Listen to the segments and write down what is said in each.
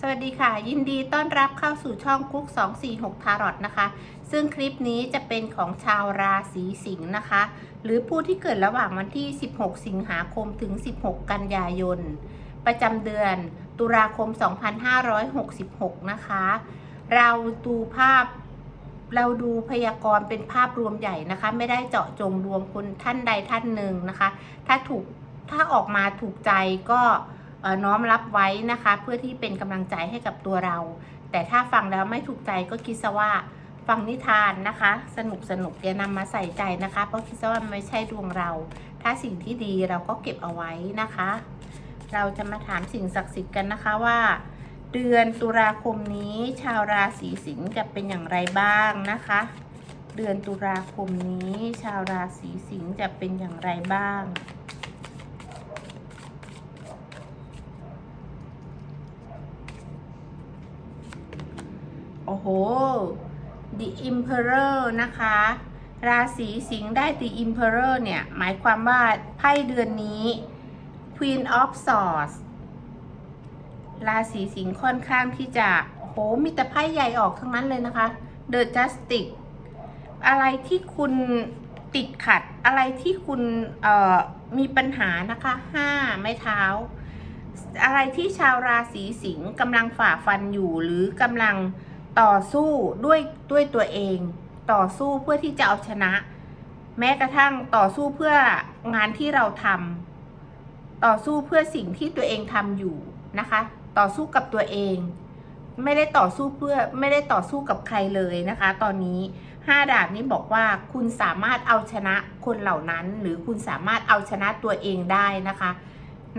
สวัสดีค่ะ ยินดีต้อนรับเข้าสู่ช่องกุ๊ก246 ทารอตนะคะ ซึ่งคลิปนี้จะเป็นของชาวราศีสิงห์นะคะ หรือผู้ที่เกิดระหว่างวันที่ 16 สิงหาคมถึง 16 กันยายน ประจำเดือนตุลาคม 2566 นะคะ เราดูภาพเราดูพยากรณ์เป็นภาพรวมใหญ่นะคะ ไม่ได้เจาะจงดวงคนท่านใดท่านหนึ่งนะคะ ถ้าถูกถ้าออกมาถูกใจก็ น้อมรับไว้นะคะ เพื่อที่เป็นกำลังใจให้กับตัวเรา แต่ถ้าฟังแล้วไม่ถูกใจก็คิดซะว่าฟังนิทานนะคะ สนุกสนุกอย่านำมาใส่ใจนะคะ เพราะคิดซะว่ามันไม่ใช่ดวงเรา ถ้าสิ่งที่ดีเราก็เก็บเอาไว้นะคะ เราจะมาถามสิ่งศักดิ์สิทธิ์กันนะคะว่า เดือนตุลาคมนี้ชาวราศีสิงห์จะเป็นอย่างไรบ้างนะคะ เดือนตุลาคมนี้ ชาวราศีสิงห์จะเป็นอย่างไรบ้าง โอ้โห The Emperor นะคะ ราศีสิงห์ได้ The Emperor เนี่ย หมายความว่าไพ่เดือนนี้ Queen of Swords ราศีสิงห์ค่อนข้างที่จะโอ้โหมีแต่ไพ่ใหญ่ออกทั้งนั้นเลยนะคะ The Justice อะไรที่คุณติดขัดอะไรที่คุณมีปัญหานะคะห้าไม้เท้า อะไรที่ชาวราศีสิงห์กำลังฝ่าฟันอยู่หรือกำลัง ต่อสู้ด้วยด้วยตัวเอง ต่อสู้เพื่อที่จะเอาชนะ แม้กระทั่งต่อสู้เพื่องานที่เราทำต่อสู้เพื่อสิ่งที่ตัวเองทำอยู่นะคะ ต่อสู้กับตัวเอง ไม่ได้ต่อสู้เพื่อไม่ได้ต่อสู้กับใครเลยนะคะ ตอนนี้ห้าดาบนี้บอกว่าคุณสามารถเอาชนะคนเหล่านั้น หรือคุณสามารถเอาชนะตัวเองได้นะคะ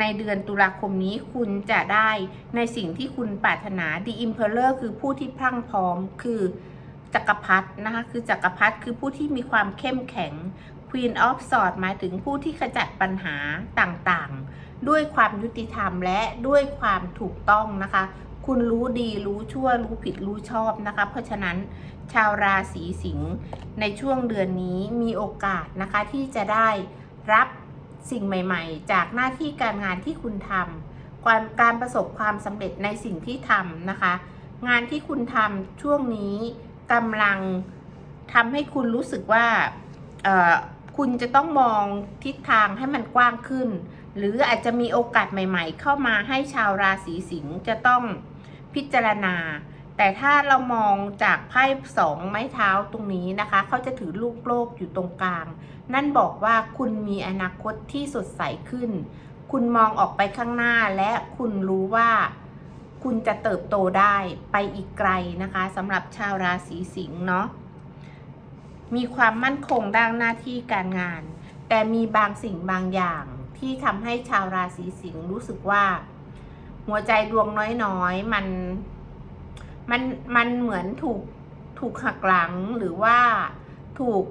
ในเดือนตุลาคมนี้คุณจะได้ในสิ่งที่คุณปรารถนา The Emperor คือผู้ที่พรั่งพร้อมคือจักรพรรดินะคะคือจักรพรรดิคือผู้ที่มีความเข้มแข็ง Queen of Swords หมายถึงผู้ที่ขจัดปัญหาต่างๆ ด้วยความยุติธรรมและด้วยความถูกต้องนะคะ คุณรู้ดีรู้ชั่วรู้ผิดรู้ชอบนะคะ เพราะฉะนั้นชาวราศีสิงห์ในช่วงเดือนนี้มีโอกาสนะคะที่จะได้รับ สิ่งใหม่ ๆ จากหน้าที่การงานที่คุณทำการการประสบความสำเร็จในสิ่งที่ทำนะคะ งานที่คุณทำช่วงนี้กำลังทำให้คุณรู้สึกว่าคุณจะต้องมองทิศทางให้มันกว้างขึ้น หรืออาจจะมีโอกาสใหม่ ๆ เข้ามาให้ชาวราศีสิงห์จะต้องพิจารณา แต่ถ้าเรามองจากไพ่สองไม้เท้าตรงนี้นะคะ เขาจะถือลูกโลกอยู่ตรงกลาง นั่นบอกว่าคุณมีอนาคตที่สดใสขึ้น คุณมองออกไปข้างหน้าและคุณรู้ว่าคุณจะเติบโตได้ไปอีกไกลนะคะสำหรับชาวราศีสิงห์เนาะมีความมั่นคงด้านหน้าที่การงาน แต่มีบางสิ่งบางอย่างที่ทำให้ชาวราศีสิงห์รู้สึกว่า หัวใจดวงน้อยๆ มัน มันมันเหมือนถูกถูกหักหลังหรือว่าถูก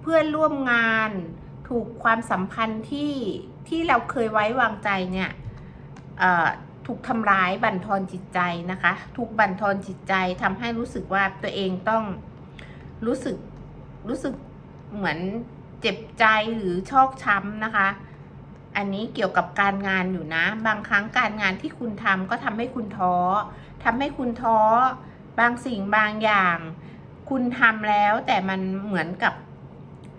เพื่อนร่วมงาน ถูกความสัมพันธ์ที่ที่เราเคยไว้วางใจเนี่ยถูกทำร้ายบั่นทอนจิตใจนะคะ ถูกบั่นทอนจิตใจทำให้รู้สึกว่าตัวเองต้องรู้สึกรู้สึกเหมือนเจ็บใจหรือชอกช้ำนะคะ อันนี้เกี่ยวกับการงานอยู่นะ บางครั้งการงานที่คุณทำก็ทำให้คุณท้อ ทำให้คุณท้อบางสิ่งบางอย่าง คุณทำแล้วแต่มันเหมือนกับ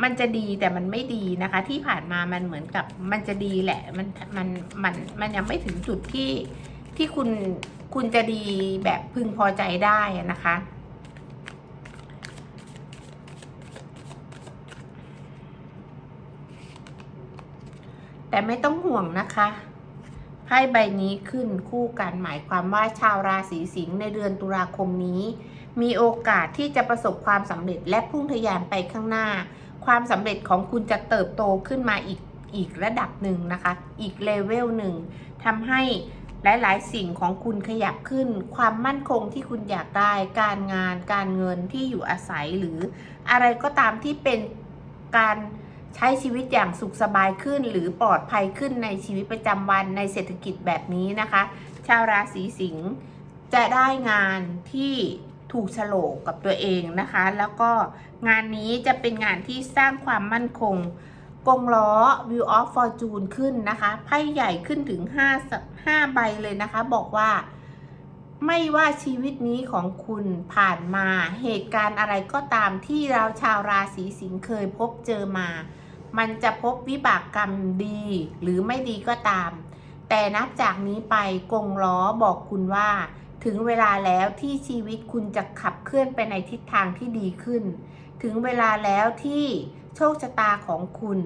มันจะดีแต่มันไม่ดีนะคะ ที่ผ่านมามันเหมือนกับมันจะดีแหละมันมันมันมันยังไม่ถึงจุดที่ที่คุณคุณจะดีแบบพึงพอใจได้นะคะแต่ไม่ต้องห่วงนะคะ ไพ่ใบนี้ขึ้นคู่กันหมายความว่าชาวราศีสิงห์ในเดือนตุลาคมนี้ มีโอกาสที่จะประสบความสำเร็จและพุ่งทะยานไปข้างหน้า ความสำเร็จของคุณจะเติบโตขึ้นมาอีกอีกระดับหนึ่งนะคะ อีกเลเวลหนึ่งทำให้หลายๆ สิ่งของคุณขยับขึ้น ความมั่นคงที่คุณอยากได้ การงาน การเงินที่อยู่อาศัยหรืออะไรก็ตามที่เป็นการ ใช้ชีวิตอย่างสุขสบายขึ้น หรือปลอดภัยขึ้นในชีวิตประจำวันในเศรษฐกิจแบบนี้นะคะ ชาวราศีสิงห์จะได้งานที่ถูกโฉลกกับตัวเองนะคะ แล้วก็งานนี้จะเป็นงานที่สร้างความมั่นคง กงล้อ View of Fortune ขึ้นนะคะไพ่ใหญ่ขึ้นถึง 5 5 ใบเลยนะคะ บอกว่า ไม่ว่าชีวิตนี้ของคุณผ่านมาเหตุการณ์อะไรก็ตามที่เราชาวราศีสิงห์เคยพบเจอมา มันจะพบวิบากกรรมดีหรือไม่ดีก็ตาม แต่นับจากนี้ไปกงล้อบอกคุณว่า ถึงเวลาแล้วที่ชีวิตคุณจะขับเคลื่อนไปในทิศทางที่ดีขึ้น ถึงเวลาแล้วที่โชคชะตาของคุณ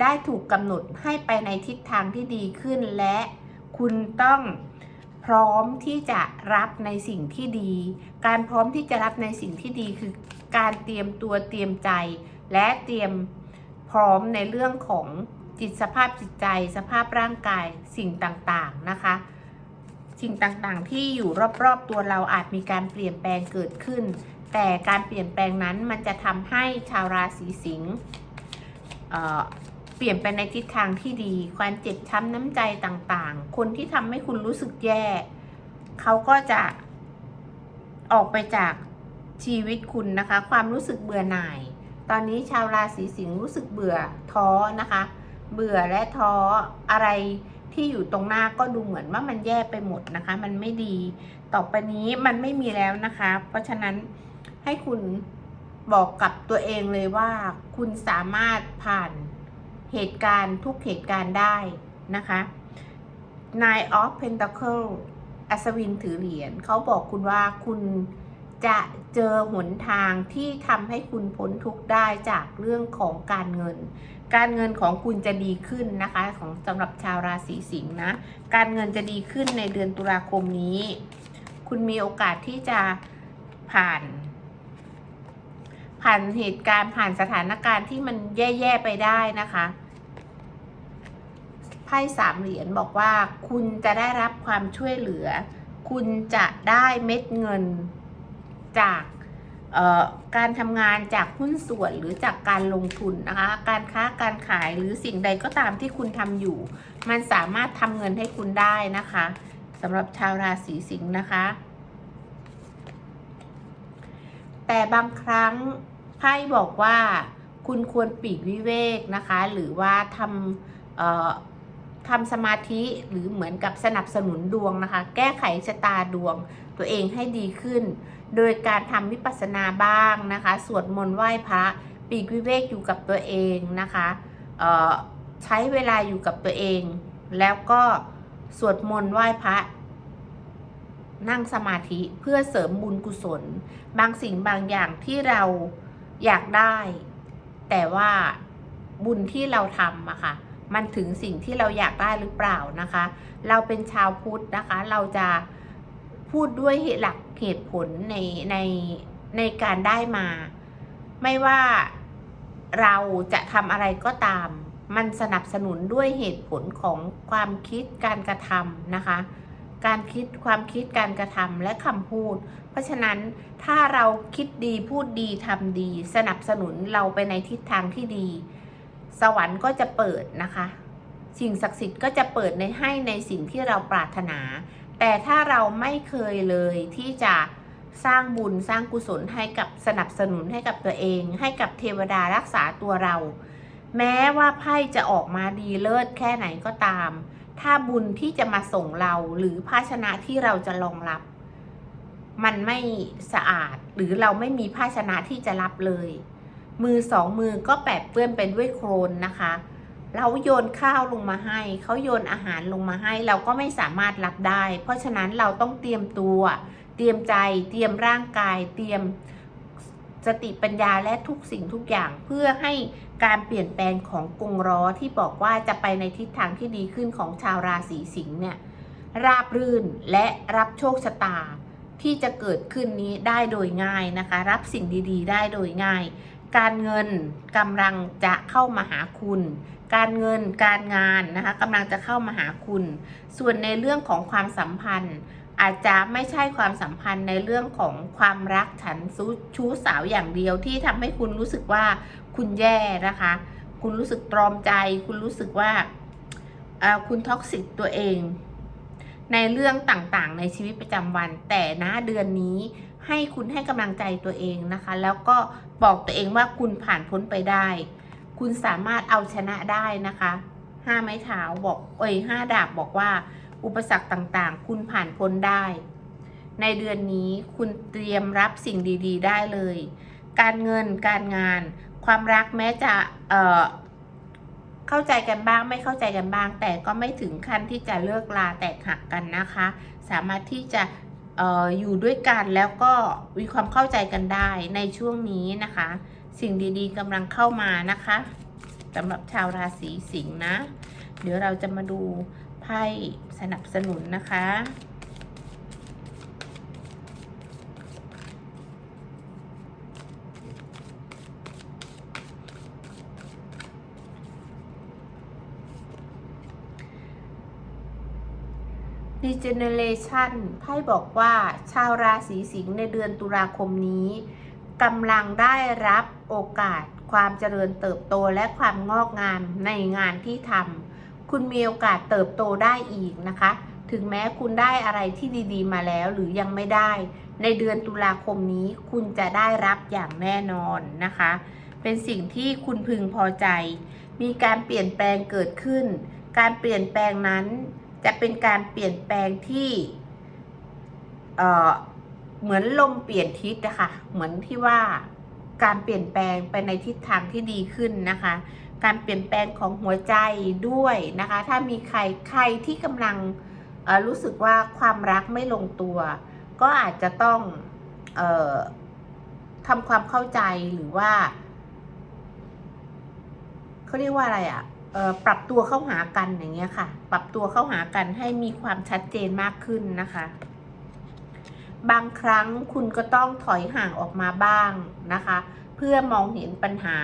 ได้ถูกกำหนดให้ไปในทิศทางที่ดีขึ้น และคุณต้องพร้อมที่จะรับในสิ่งที่ดี การพร้อมที่จะรับในสิ่งที่ดีคือการเตรียมตัวเตรียมใจและเตรียม พร้อมในเรื่องของจิตสภาพจิตใจ สภาพร่างกายสิ่งต่างๆนะคะสิ่งต่างๆ ที่อยู่รอบๆตัวเราอาจมีการเปลี่ยนแปลงเกิดขึ้น แต่การเปลี่ยนแปลงนั้นมันจะทำให้ชาวราศีสิงห์เปลี่ยนไปในทิศทางที่ดี ความเจ็บช้ำน้ำใจต่างๆ คนที่ทำให้คุณรู้สึกแย่ เขาก็จะออกไปจากชีวิตคุณนะคะ ความรู้สึกเบื่อหน่าย ตอนนี้ชาวราศีสิงห์รู้สึกเบื่อท้อนะคะ เบื่อและท้ออะไรที่อยู่ตรงหน้าก็ดูเหมือนว่ามันแย่ไปหมดนะคะ มันไม่ดี ต่อไปนี้มันไม่มีแล้วนะคะ เพราะฉะนั้นให้คุณบอกกับตัวเองเลยว่า คุณสามารถผ่านเหตุการณ์ทุกเหตุการณ์ได้นะคะ Nine of Pentacle อัศวินถือเหรียญเขาบอกคุณว่าคุณ จะเจอหนทางที่ทำให้คุณพ้นทุกข์ได้จากเรื่องของการเงิน การเงินของคุณจะดีขึ้นนะคะ ของสำหรับชาวราศีสิงห์นะ การเงินจะดีขึ้นในเดือนตุลาคมนี้ คุณมีโอกาสที่จะผ่าน ผ่านเหตุการณ์ผ่านสถานการณ์ที่มันแย่ๆไปได้นะคะไพ่สามเหรียญบอกว่า คุณจะได้รับความช่วยเหลือ คุณจะได้เม็ดเงิน จากเอ่อการทำงานจากหุ้นส่วนหรือจากการลงทุนนะคะ การค้าการขายหรือสิ่งใดก็ตามที่คุณทำอยู่ มันสามารถทำเงินให้คุณได้นะคะสำหรับชาวราศีสิงห์นะคะ แต่บางครั้งไพ่บอกว่าคุณควรปีกวิเวกนะคะ หรือว่าทำเอ่อ ทำสมาธิหรือเหมือนกับสนับสนุนดวงนะคะ แก้ไขชะตาดวงตัวเองให้ดีขึ้น โดยการทำวิปัสสนาบ้างนะคะ สวดมนต์ไหว้พระปลีกวิเวกอยู่กับตัวเองนะคะเออใช้เวลาอยู่กับตัวเอง แล้วก็สวดมนต์ไหว้พระ นั่งสมาธิเพื่อเสริมบุญกุศล บางสิ่งบางอย่างที่เราอยากได้ แต่ว่าบุญที่เราทำอะค่ะ มันถึงสิ่งที่เราอยากได้หรือเปล่านะคะ เราเป็นชาวพุทธนะคะ เราจะพูดด้วยหลักเหตุผลในในในการได้มา ไม่ว่าเราจะทำอะไรก็ตาม มันสนับสนุนด้วยเหตุผลของความคิดการกระทำนะคะ การคิดความคิดการกระทำและคำพูด เพราะฉะนั้นถ้าเราคิดดีพูดดีทำดี สนับสนุนเราไปในทิศทางที่ดี สวรรค์ก็จะเปิดนะคะ สิ่งศักดิ์สิทธิ์ก็จะเปิดในให้ในสิ่งที่เราปรารถนา แต่ถ้าเราไม่เคยเลยที่จะสร้างบุญสร้างกุศลให้กับสนับสนุนให้กับตัวเอง ให้กับเทวดารักษาตัวเรา แม้ว่าไพ่จะออกมาดีเลิศแค่ไหนก็ตาม ถ้าบุญที่จะมาส่งเราหรือภาชนะที่เราจะรองรับ มันไม่สะอาดหรือเราไม่มีภาชนะที่จะรับเลย มือสองมือก็แปดเปื้อนไปด้วยโคลนนะคะ เราโยนข้าวลงมาให้ เขาโยนอาหารลงมาให้ เราก็ไม่สามารถรับได้ เพราะฉะนั้นเราต้องเตรียมตัว เตรียมใจ เตรียมร่างกาย เตรียมสติปัญญาและทุกสิ่งทุกอย่างเพื่อให้การเปลี่ยนแปลงของกงล้อที่บอกว่าจะไปในทิศทางที่ดีขึ้นของชาวราศีสิงห์เนี่ยราบรื่นและรับโชคชะตาที่จะเกิดขึ้นนี้ได้โดยง่ายนะคะ รับสิ่งดีๆ ได้โดยง่าย การเงินกำลังจะเข้ามาหาคุณ การเงินการงานนะคะกำลังจะเข้ามาหาคุณ ส่วนในเรื่องของความสัมพันธ์ อาจจะไม่ใช่ความสัมพันธ์ในเรื่องของความรักฉันชู้สาวอย่างเดียวที่ทำให้คุณรู้สึกว่าคุณแย่นะคะ คุณรู้สึกตรอมใจ คุณรู้สึกว่าคุณท็อกซิกตัวเอง ในเรื่องต่างๆ ในชีวิตประจำวัน แต่นะเดือนนี้ ให้คุณให้กำลังใจตัวเองนะคะ แล้วก็บอกตัวเองว่าคุณผ่านพ้นไปได้ คุณสามารถเอาชนะได้นะคะห้าไม้เท้าบอกเอ้ยห้าดาบบอกว่า อุปสรรคต่างๆ คุณผ่านพ้นได้ ในเดือนนี้คุณเตรียมรับสิ่งดี ๆ ได้เลย การเงินการงาน ความรักแม้จะเเข้าใจกันบ้างไม่เข้าใจกันบ้าง แต่ก็ไม่ถึงขั้นที่จะเลิกลาแตกหักกันนะคะ สามารถที่จะ อยู่ด้วยกันแล้วก็มีความเข้าใจกันได้ในช่วงนี้นะคะ สิ่งดีๆกำลังเข้ามานะคะสำหรับชาวราศีสิงห์นะ เดี๋ยวเราจะมาดูไพ่สนับสนุนนะคะ Regeneration ไพ่บอกว่าชาวราศีสิงห์ในเดือนตุลาคมนี้กำลังได้รับโอกาส ความเจริญเติบโตและความงอกงามในงานที่ทำคุณมีโอกาสเติบโตได้อีกนะคะ ถึงแม้คุณได้อะไรที่ดีๆ มาแล้วหรือยังไม่ได้ ในเดือนตุลาคมนี้คุณจะได้รับอย่างแน่นอนนะคะ เป็นสิ่งที่คุณพึงพอใจ มีการเปลี่ยนแปลงเกิดขึ้น การเปลี่ยนแปลงนั้น จะเป็นการเปลี่ยนแปลงที่เอ่อเหมือนลมเปลี่ยนทิศนะคะเหมือนที่ว่าการเปลี่ยนแปลงไปในทิศทางที่ดีขึ้นนะคะ การเปลี่ยนแปลงของหัวใจด้วยนะคะ ถ้ามีใครใครที่กำลังรู้สึกว่าความรักไม่ลงตัว ก็อาจจะต้องเออทำความเข้าใจหรือว่าเขาเรียกว่าอะไรอะ่ะ ปรับตัวเข้าหากันอย่างเงี้ยค่ะ ปรับตัวเข้าหากันให้มีความชัดเจนมากขึ้นนะคะ บางครั้งคุณก็ต้องถอยห่างออกมาบ้างนะคะ เพื่อมองเห็นปัญหา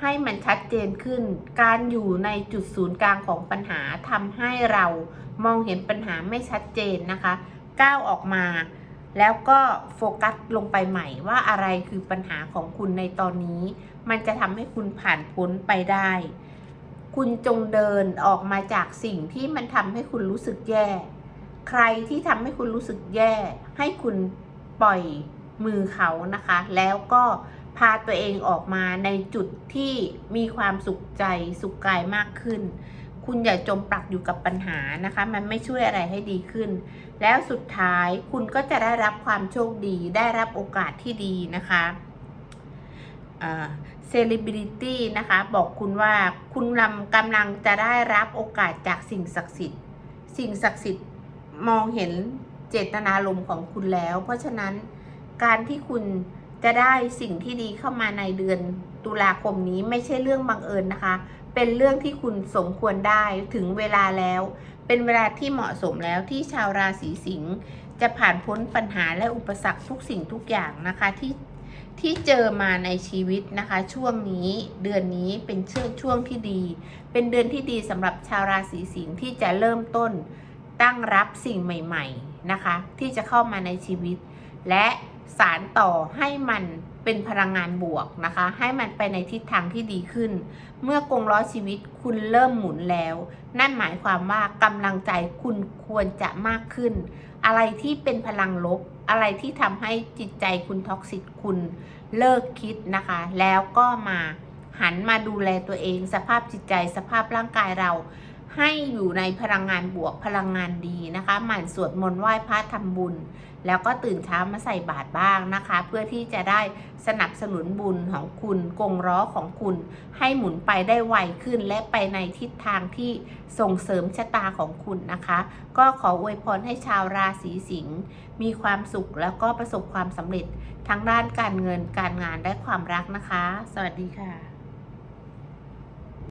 ให้มันชัดเจนขึ้น การอยู่ในจุดศูนย์กลางของปัญหาทำให้เรามองเห็นปัญหาไม่ชัดเจนนะคะ ก้าวออกมา แล้วก็โฟกัสลงไปใหม่ว่าอะไรคือปัญหาของคุณในตอนนี้ มันจะทำให้คุณผ่านพ้นไปได้ คุณจงเดินออกมาจากสิ่งที่มันทำให้คุณรู้สึกแย่ ใครที่ทำให้คุณรู้สึกแย่ ให้คุณปล่อยมือเขานะคะ แล้วก็พาตัวเองออกมาในจุดที่มีความสุขใจสุขกายมากขึ้น คุณอย่าจมปลักอยู่กับปัญหานะคะ มันไม่ช่วยอะไรให้ดีขึ้น แล้วสุดท้ายคุณก็จะได้รับความโชคดี ได้รับโอกาสที่ดีนะคะ เซเลบริตี้นะคะ บอกคุณว่าคุณลำกำลังจะได้รับโอกาสจากสิ่งศักดิ์สิทธิ์ สิ่งศักดิ์สิทธิ์มองเห็นเจตนารมณ์ของคุณแล้ว เพราะฉะนั้นการที่คุณจะได้สิ่งที่ดีเข้ามาในเดือนตุลาคมนี้ไม่ใช่เรื่องบังเอิญนะคะ เป็นเรื่องที่คุณสมควรได้ถึงเวลาแล้ว เป็นเวลาที่เหมาะสมแล้วที่ชาวราศีสิงห์จะผ่านพ้นปัญหาและอุปสรรคทุกสิ่งทุกอย่างนะคะที่ ที่เจอมาในชีวิตนะคะ ช่วงนี้เดือนนี้เป็นช่วงช่วงที่ดี เป็นเดือนที่ดีสำหรับชาวราศีสิงห์ที่จะเริ่มต้นตั้งรับสิ่งใหม่ๆนะคะ ที่จะเข้ามาในชีวิต และสารต่อให้มันเป็นพลังงานบวกนะคะ ให้มันไปในทิศทางที่ดีขึ้น เมื่อกงล้อชีวิตคุณเริ่มหมุนแล้ว นั่นหมายความว่ากำลังใจคุณควรจะมากขึ้น อะไรที่เป็นพลังลบ อะไรที่ทำให้จิตใจคุณท็อกซิตคุณเลิกคิดนะคะ แล้วก็มาหันมาดูแลตัวเอง สภาพจิตใจสภาพร่างกายเรา ให้อยู่ในพลังงานบวกพลังงานดีนะคะ หมั่นสวดมนต์ไหว้พระทำบุญ แล้วก็ตื่นเช้ามาใส่บาตรบ้างนะคะ เพื่อที่จะได้สนับสนุนบุญของคุณกงล้อของคุณ ให้หมุนไปได้ไวขึ้น และไปในทิศทางที่ส่งเสริมชะตาของคุณนะคะ ก็ขออวยพรให้ชาวราศีสิงห์มีความสุขแล้วก็ประสบความสำเร็จทั้งด้านการเงินการงานและความรักนะคะ สวัสดีค่ะ